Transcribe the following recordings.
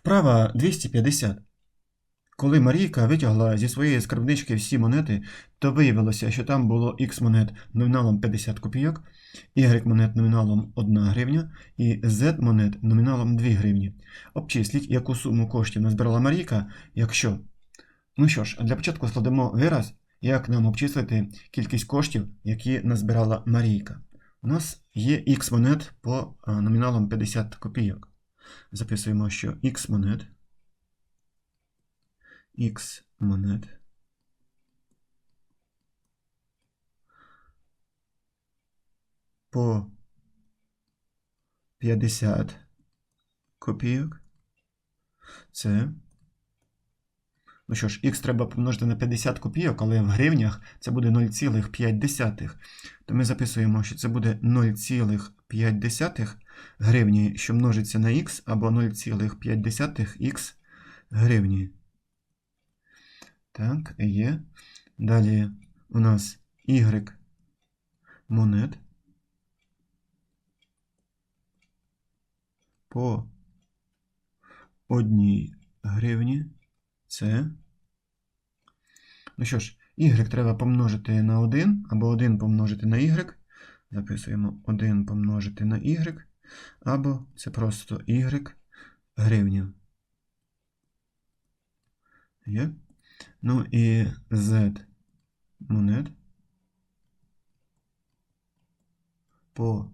Вправа 250. Коли Марійка витягла зі своєї скарбнички всі монети, то виявилося, що там було X монет номіналом 50 копійок, Y монет номіналом 1 гривня і Z монет номіналом 2 гривні. Обчисліть, яку суму коштів назбирала Марійка, якщо. Ну що ж, для початку складемо вираз, як нам обчислити кількість коштів, які назбирала Марійка. У нас є X монет по номіналом 50 копійок. Записуємо, що X монет. X монет. По 50 копійок. Це. Ну що ж, х треба помножити на 50 копійок, але в гривнях це буде 0,5. То ми записуємо, що це буде 0,5 гривні, що множиться на х, або 0,5 х гривні. Так, є. Далі у нас y монет по одній гривні. Це. Ну що ж, y треба помножити на 1, або 1 помножити на y. Записуємо 1 помножити на y, або це просто y гривня. Є? Ну і z монет по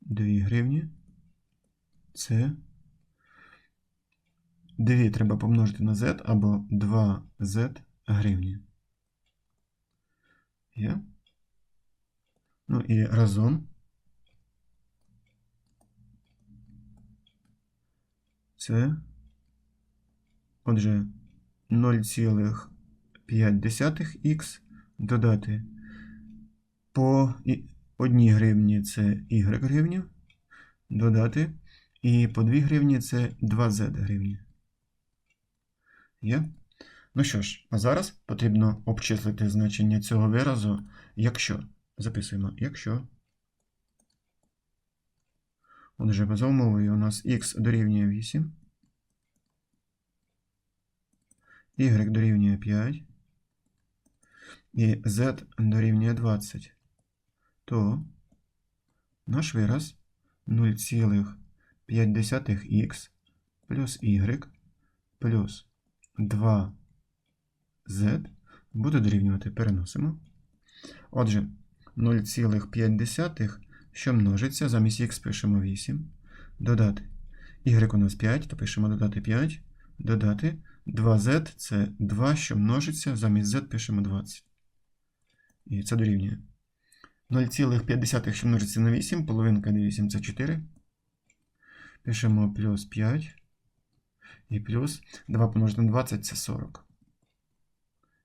2 гривні. Це 2 треба помножити на z або 2z гривні. Є? Ну і разом. Це. Отже, 0,5х додати по 1 гривні це y гривня. Додати. І по 2 гривні це 2z гривні. Є? Ну що ж, а зараз потрібно обчислити значення цього виразу, якщо. Записуємо, якщо. Отже, за умовою у нас х дорівнює 8, y дорівнює 5 і z дорівнює 20, то наш вираз 0,5х плюс y плюс 2z буде дорівнювати, переносимо. Отже, 0,5, що множиться, замість х пишемо 8, додати. Y у нас 5, то пишемо додати 5, додати 2z це 2, що множиться, замість z пишемо 20. І це дорівнює. 0,5, що множиться на 8, половинка на 8 це 4. Пишемо плюс 5. І плюс 2 помножити на 20 це 40.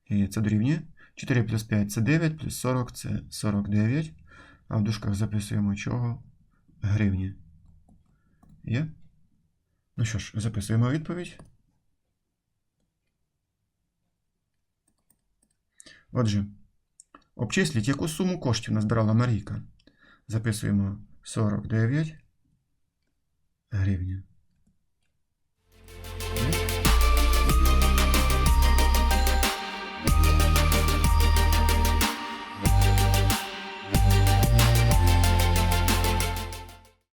І це дорівнює. 4 плюс 5 це 9, плюс 40 це 49. А в дужках записуємо чого? Гривні. Є? Ну що ж, записуємо відповідь. Отже, обчисліть, яку суму коштів назбирала Марійка. Записуємо 49 гривня.